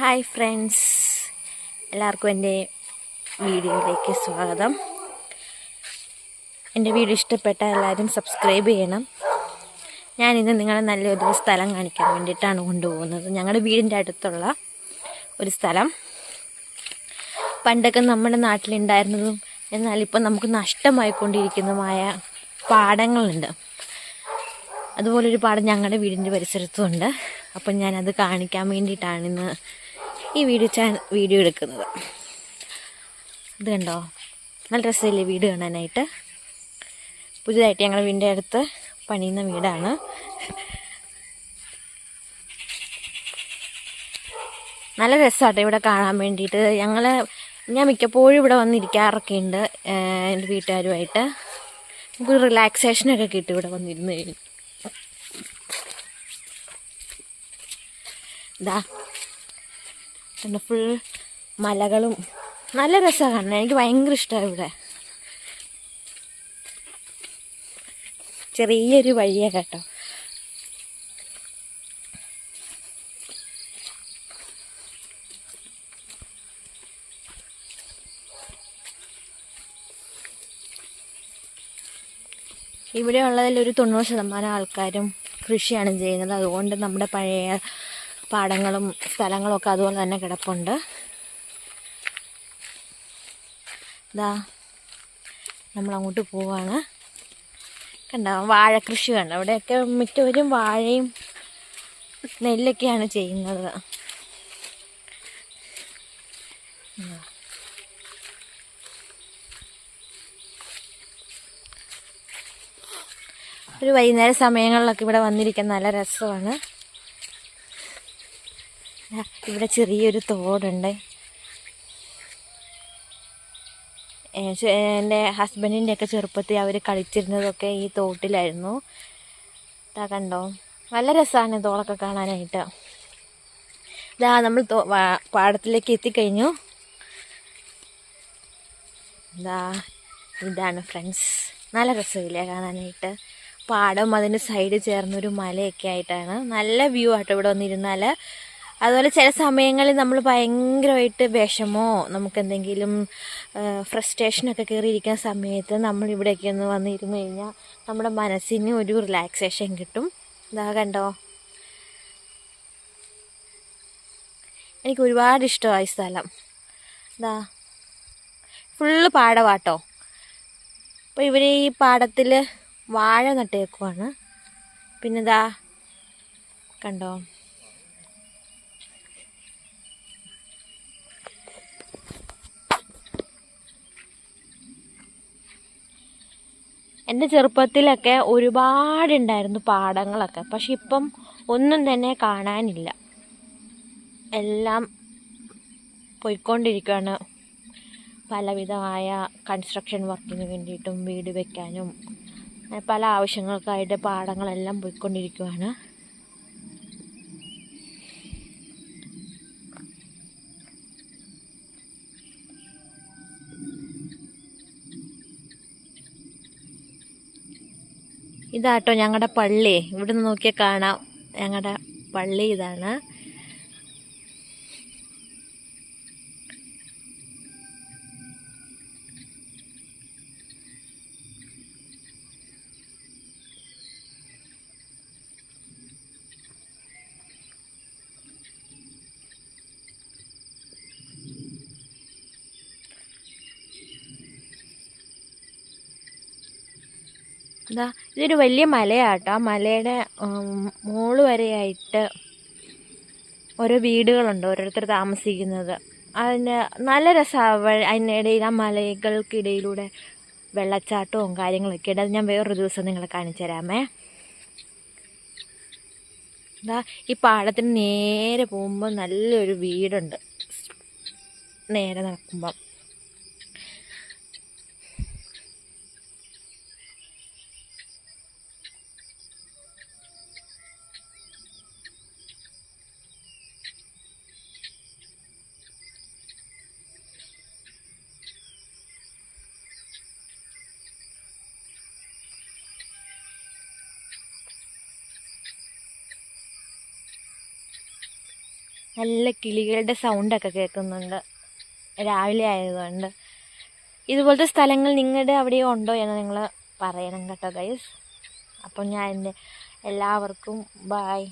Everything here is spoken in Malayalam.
ഹായ് ഫ്രണ്ട്സ് എല്ലാവർക്കും എന്റെ വീഡിയോയിലേക്ക് സ്വാഗതം. എന്റെ വീഡിയോ ഇഷ്ടപ്പെട്ട എല്ലാവരും സബ്സ്ക്രൈബ് ചെയ്യണം. ഞാനിന്ന് നിങ്ങളെ നല്ലൊരു സ്ഥലം കാണിക്കാൻ വേണ്ടിയിട്ടാണ് കൊണ്ടുപോകുന്നത്. ഞങ്ങളുടെ വീടിന്റെ അടുത്തുള്ള ഒരു സ്ഥലം. പണ്ടൊക്കെ നമ്മുടെ നാട്ടിലുണ്ടായിരുന്നതും എന്നാൽ ഇപ്പം നമുക്ക് നഷ്ടമായിക്കൊണ്ടിരിക്കുന്നതുമായ പാടങ്ങളുണ്ട്. അതുപോലൊരു പാടം ഞങ്ങളുടെ വീടിന്റെ പരിസരത്തുമുണ്ട് അപ്പം ഞാനത് കാണിക്കാൻ വേണ്ടിയിട്ടാണ് ഇന്ന് ഈ വീഡിയോ ചാനൽ വീഡിയോ എടുക്കുന്നത്. ഇത് കണ്ടോ? നല്ല രസമില്ലേ വീട് കാണാനായിട്ട്? പുതിയതായിട്ട് ഞങ്ങളുടെ വീടിന്റെ അടുത്ത് പണിയുന്ന വീടാണ്. നല്ല രസമാട്ടോ ഇവിടെ കാണാൻ വേണ്ടിയിട്ട്. ഞങ്ങൾ ഞാൻ മിക്കപ്പോഴും ഇവിടെ വന്നിരിക്കാറൊക്കെ ഉണ്ട് എന്റെ വീട്ടുകാരുമായിട്ട്. നമുക്ക് റിലാക്സേഷനൊക്കെ കിട്ടും ഇവിടെ വന്നിരുന്നു കഴിഞ്ഞു. ഇതാ പിന്നെ ഫുൾ മലകളും. നല്ല രസമാണ് കാണാൻ. എനിക്ക് ഭയങ്കര ഇഷ്ടമാണ് ഇവിടെ. ചെറിയൊരു വഴിയാണ് കേട്ടോ. ഇവിടെ ഉള്ളതിൽ ഒരു തൊണ്ണൂറ് ശതമാനം ആൾക്കാരും കൃഷിയാണ് ചെയ്യുന്നത്. അതുകൊണ്ട് നമ്മുടെ പഴയ പാടങ്ങളും സ്ഥലങ്ങളും ഒക്കെ അതുപോലെ തന്നെ കിടപ്പുണ്ട്. ഇതാ നമ്മൾ അങ്ങോട്ട് പോവാണ്. കണ്ട വാഴ കൃഷി കണ്ട? അവിടെയൊക്കെ മിക്കവരും വാഴയും നെല്ലൊക്കെയാണ് ചെയ്യുന്നത്. ഒരു വൈകുന്നേര സമയങ്ങളിലൊക്കെ ഇവിടെ വന്നിരിക്കാൻ നല്ല രസമാണ്. ഇവിടെ ചെറിയൊരു തോടുണ്ട്. എന്റെ ഹസ്ബൻഡിന്റെ ഒക്കെ ചെറുപ്പത്തിൽ അവർ കളിച്ചിരുന്നതൊക്കെ ഈ തോട്ടിലായിരുന്നു. ഇതാ കണ്ടോ? നല്ല രസമാണ് തോളൊക്കെ കാണാനായിട്ട്. ഇതാ നമ്മൾ പാടത്തിലേക്ക് എത്തിക്കഴിഞ്ഞു. ഇതാ ഇതാണ് ഫ്രണ്ട്സ്. നല്ല രസമില്ലേ കാണാനായിട്ട്. പാടം അതിന്റെ സൈഡ് ചേർന്നൊരു മലയൊക്കെ ആയിട്ടാണ്. നല്ല വ്യൂ ആട്ടോ ഇവിടെ വന്നിരുന്നാൽ അതുപോലെ ചില സമയങ്ങളിൽ നമ്മൾ ഭയങ്കരമായിട്ട് വിഷമോ നമുക്ക് എന്തെങ്കിലും ഫ്രസ്ട്രേഷനൊക്കെ കയറിയിരിക്കുന്ന സമയത്ത് നമ്മൾ ഇവിടേക്ക് ഒന്ന് വന്നിരുന്നു കഴിഞ്ഞാൽ നമ്മുടെ മനസ്സിന് ഒരു റിലാക്സേഷൻ കിട്ടും. ഇതാ കണ്ടോ? എനിക്ക് ഒരുപാട് ഇഷ്ടമായി സ്ഥലം. ഇതാ. ഫുള്ള് പാടവാട്ടോ. അപ്പോൾ ഇവർ ഈ പാടത്തിൽ വാഴ നട്ടേക്കുവാണ്. പിന്നെ ഇതാ കണ്ടോ? എന്റെ ചെറുപ്പത്തിലൊക്കെ ഒരുപാടുണ്ടായിരുന്നു പാടങ്ങളൊക്കെ പക്ഷെ ഇപ്പം ഒന്നും തന്നെ കാണാനില്ല. എല്ലാം പോയിക്കൊണ്ടിരിക്കുകയാണ്. പലവിധമായ കൺസ്ട്രക്ഷൻ വർക്കിന് വേണ്ടിയിട്ടും വീട് വെക്കാനും പല ആവശ്യങ്ങൾക്കായിട്ട് പാടങ്ങളെല്ലാം പോയിക്കൊണ്ടിരിക്കുകയാണ്. ഇതാട്ടോ ഞങ്ങളുടെ പള്ളി. ഇവിടെ നിന്ന് നോക്കിയാൽ കാണാം. ഞങ്ങളുടെ പള്ളി ഇതാണ്. ഇതാ ഇതൊരു വലിയ മലയാട്ടോ. ആ മലയുടെ മോൾ വരെയായിട്ട് ഓരോ വീടുകളുണ്ട് ഓരോരുത്തർ താമസിക്കുന്നത്. അതിന് നല്ല രസമാണ് അതിനിടയിൽ ആ മലകൾക്കിടയിലൂടെ വെള്ളച്ചാട്ടവും കാര്യങ്ങളൊക്കെ ഉണ്ട് അത് ഞാൻ വേറൊരു ദിവസം നിങ്ങളെ കാണിച്ചു തരാമേ. എന്താ ഈ പാടത്തിന് നേരെ പോകുമ്പോൾ നല്ലൊരു വീടുണ്ട്. നേരെ നടക്കുമ്പം. നല്ല കിളികളുടെ സൗണ്ടൊക്കെ കേൾക്കുന്നുണ്ട്. രാവിലെ ആയതുകൊണ്ട്. ഇതുപോലത്തെ സ്ഥലങ്ങൾ നിങ്ങളുടെ അവിടെയോ ഉണ്ടോ എന്ന് നിങ്ങൾ പറയണം കേട്ടോ ഗൈസ് അപ്പം ഞാൻ എന്റെ എല്ലാവർക്കും ബായ്